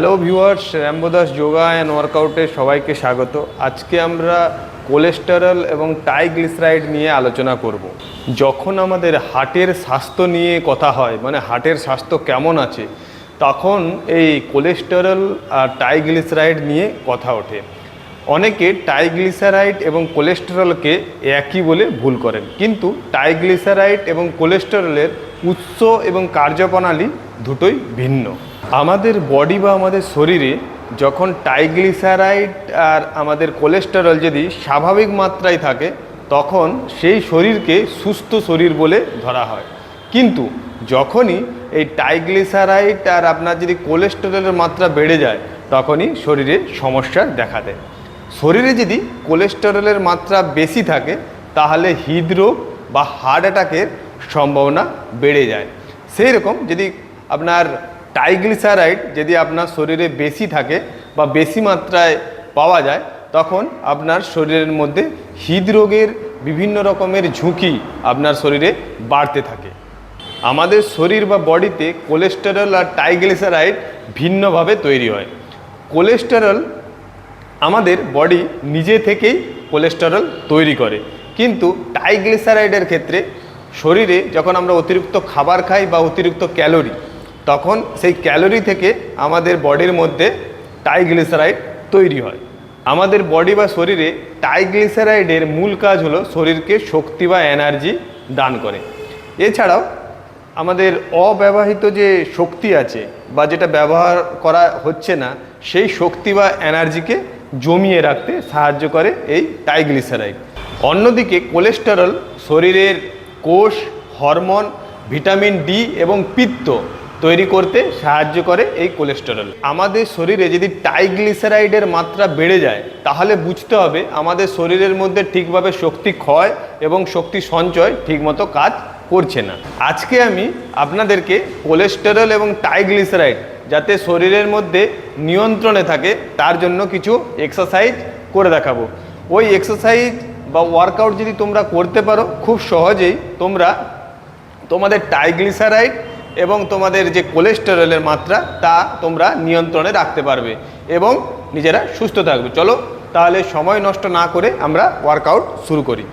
Hello viewers র্যাম্বোদাস yoga and ওয়ার্কআউটে সবাইকে স্বাগত। আজকে আমরা কোলেস্টেরল এবং ট্রাইগ্লিসারাইড নিয়ে আলোচনা করব। যখন আমাদের হার্টের স্বাস্থ্য নিয়ে কথা হয় মানে হার্টের স্বাস্থ্য কেমন আছে, তখন এই কোলেস্টেরল আর ট্রাইগ্লিসারাইড নিয়ে কথা ওঠে। অনেকে ট্রাইগ্লিসারাইড এবং কোলেস্টেরলকে একই বলে ভুল করেন, কিন্তু ট্রাইগ্লিসারাইড এবং কোলেস্টেরলের উৎস এবং কার্যপ্রণালী দুটোই ভিন্ন। আমাদের বডি বা আমাদের শরীরে যখন টাইগ্লিসারাইড আর আমাদের কোলেস্টেরল যদি স্বাভাবিক মাত্রায় থাকে, তখন সেই শরীরকে সুস্থ শরীর বলে ধরা হয়। কিন্তু যখনই এই টাইগ্লিসারাইড আর আপনার যদি কোলেস্টেরলের মাত্রা বেড়ে যায়, তখনই শরীরে সমস্যা দেখা দেয়। শরীরে যদি কোলেস্টেরলের মাত্রা বেশি থাকে, তাহলে হৃদরোগ বা হার্ট অ্যাটাকের সম্ভাবনা বেড়ে যায়। সেই রকম যদি আপনার ট্রাইগ্লিসারাইড যদি আপনার শরীরে বেশি থাকে বা বেশি মাত্রায় পাওয়া যায়, তখন আপনার শরীরের মধ্যে হৃদরোগের বিভিন্ন রকমের ঝুঁকি আপনার শরীরে বাড়তে থাকে। আমাদের শরীর বা বডিতে কোলেস্টেরল আর ট্রাইগ্লিসারাইড ভিন্নভাবে তৈরি হয়। কোলেস্টেরল আমাদের বডি নিজে থেকেই কোলেস্টেরল তৈরি করে। কিন্তু ট্রাইগ্লিসারাইডের ক্ষেত্রে শরীরে যখন আমরা অতিরিক্ত খাবার খাই বা অতিরিক্ত ক্যালোরি তখন সেই ক্যালোরি থেকে আমাদের বডির মধ্যে টাইগ্লিসারাইড তৈরি হয়। আমাদের বডি বা শরীরে টাইগ্লিসারাইডের মূল কাজ হলো শরীরকে শক্তি বা এনার্জি দান করে। এছাড়াও আমাদের অব্যবহৃত যে শক্তি আছে বা যেটা ব্যবহার করা হচ্ছে না, সেই শক্তি বা এনার্জিকে জমিয়ে রাখতে সাহায্য করে এই ট্রাইগ্লিসারাইড। অন্যদিকে কোলেস্টেরল শরীরের কোষ, হরমোন, ভিটামিন ডি এবং পিত্ত তৈরি করতে সাহায্য করে এই কোলেস্টেরল আমাদের শরীরে যদি টাইগ্লিসারাইডের মাত্রা বেড়ে যায়, তাহলে বুঝতে হবে আমাদের শরীরের মধ্যে ঠিকভাবে শক্তি ক্ষয় এবং শক্তি সঞ্চয় ঠিকমতো কাজ করছে না। আজকে আমি আপনাদেরকে কোলেস্টেরল এবং টাইগ্লিসারাইড যাতে শরীরের মধ্যে নিয়ন্ত্রণে থাকে, তার জন্য কিছু এক্সারসাইজ করে দেখাবো। ওই এক্সারসাইজ বা ওয়ার্কআউট যদি তোমরা করতে পারো, খুব সহজেই তোমরা তোমাদের ট্রাইগ্লিসারাইড এবং তোমাদের যে কোলেস্টেরলের মাত্রা, তা তোমরা নিয়ন্ত্রণে রাখতে পারবে এবং নিজেরা সুস্থ থাকবে। চলো, তাহলে সময় নষ্ট না করে আমরা ওয়ার্কআউট শুরু করি।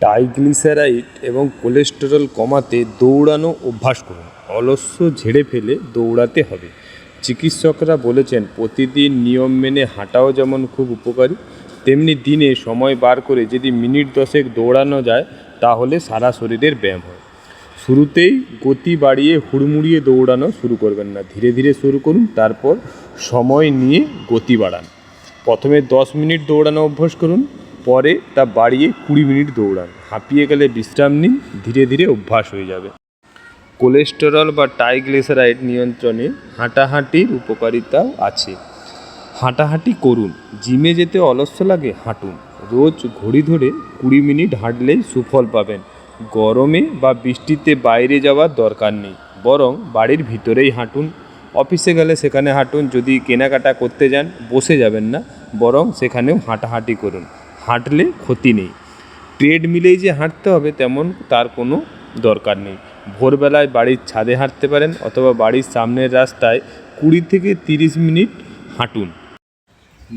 ট্রাইগ্লিসারাইড এবং কোলেস্টেরল কমাতে দৌড়ানো অভ্যাস করুন। অলস্য ঝেড়ে ফেলে দৌড়াতে হবে। চিকিৎসকরা বলেছেন, প্রতিদিন নিয়ম মেনে হাঁটাও যেমন খুব উপকারী, তেমনি দিনে সময় বার করে যদি মিনিট দশেক দৌড়ানো যায়, তাহলে সারা শরীরের ব্যায়াম হয়। শুরুতেই গতি বাড়িয়ে হুড়মুড়িয়ে দৌড়ানো শুরু করবেন না। ধীরে ধীরে শুরু করুন, তারপর সময় নিয়ে গতি বাড়ান। প্রথমে দশ মিনিট দৌড়ানো অভ্যাস করুন, পরে তা বাড়িয়ে কুড়ি মিনিট দৌড়ান। হাঁপিয়ে গেলে বিশ্রাম নিন, ধীরে ধীরে অভ্যাস হয়ে যাবে। কোলেস্টেরল বা ট্রাইগ্লিসারাইড নিয়ন্ত্রণে হাঁটাহাঁটির উপকারিতাও আছে। হাঁটাহাঁটি করুন, জিমে যেতে অলস্য লাগে, হাঁটুন। রোজ ঘড়ি ধরে কুড়ি মিনিট হাঁটলেই সুফল পাবেন। গরমে বা বৃষ্টিতে বাইরে যাওয়ার দরকার নেই, বরং বাড়ির ভিতরেই হাঁটুন। অফিসে গেলে সেখানে হাঁটুন, যদি কেনাকাটা করতে যান, বসে যাবেন না, বরং সেখানেও হাঁটাহাঁটি করুন। হাঁটলে ক্ষতি নেই। ট্রেডমিলেই যে হাঁটতে হবে, তেমন তার কোনো দরকার নেই। ভোরবেলায় বাড়ির ছাদে হাঁটতে পারেন, অথবা বাড়ির সামনের রাস্তায় কুড়ি থেকে তিরিশ মিনিট হাঁটুন।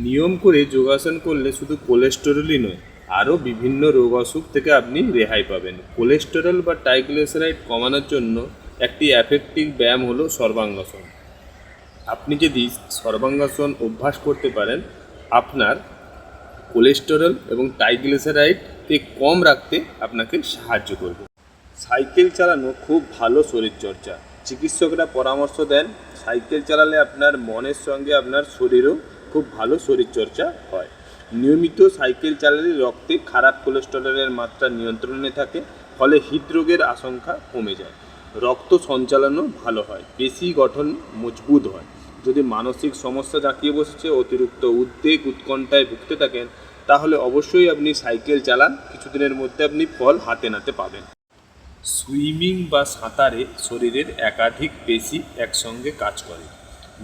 নিয়ম করে যোগাসন করলে শুধু কোলেস্টেরলই নয় আরও বিভিন্ন রোগ অসুখ থেকে আপনি রেহাই পাবেন। কোলেস্টেরল বা ট্রাইগ্লিসারাইড কমানোর জন্য একটি অ্যাফেক্টিভ ব্যায়াম হলো সর্বাঙ্গাসন। আপনি যদি সর্বাঙ্গাসন অভ্যাস করতে পারেন, আপনার কোলেস্টেরল এবং ট্রাইগ্লিসারাইডকে কম রাখতে আপনাকে সাহায্য করবে। সাইকেল চালানো খুব ভালো শরীরচর্চা। চিকিৎসকরা পরামর্শ দেন, সাইকেল চালালে আপনার মনের সঙ্গে আপনার শরীরও খুব ভালো শরীরচর্চা হয়। নিয়মিত সাইকেল চালালে রক্তে খারাপ কোলেস্টেরলের মাত্রা নিয়ন্ত্রণে থাকে, ফলে হৃদরোগের আশঙ্কা কমে যায়। রক্ত সঞ্চালনও ভালো হয়, পেশি গঠন মজবুত হয়। যদি মানসিক সমস্যা জাঁকিয়ে বসেছে, অতিরিক্ত উদ্বেগ উৎকণ্ঠায় ভুগতে থাকেন, তাহলে অবশ্যই আপনি সাইকেল চালান। কিছুদিনের মধ্যে আপনি ফল হাতে নাতে পাবেন। সুইমিং বা সাঁতারে শরীরের একাধিক পেশি একসঙ্গে কাজ করে।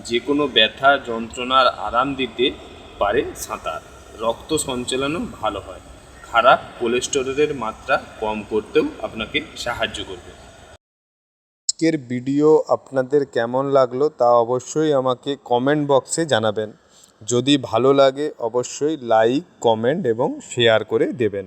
যে কোনো ব্যথা, যন্ত্রণার আরাম দিতে পারে সাঁতার। রক্ত সঞ্চালনও ভালো হয়। খারাপ কোলেস্টেরলের মাত্রা কম করতেও আপনাকে সাহায্য করবে। আজকের ভিডিও আপনাদের কেমন লাগল তা অবশ্যই আমাকে কমেন্ট বক্সে জানাবেন। যদি ভালো লাগে অবশ্যই লাইক, কমেন্ট এবং শেয়ার করে দেবেন।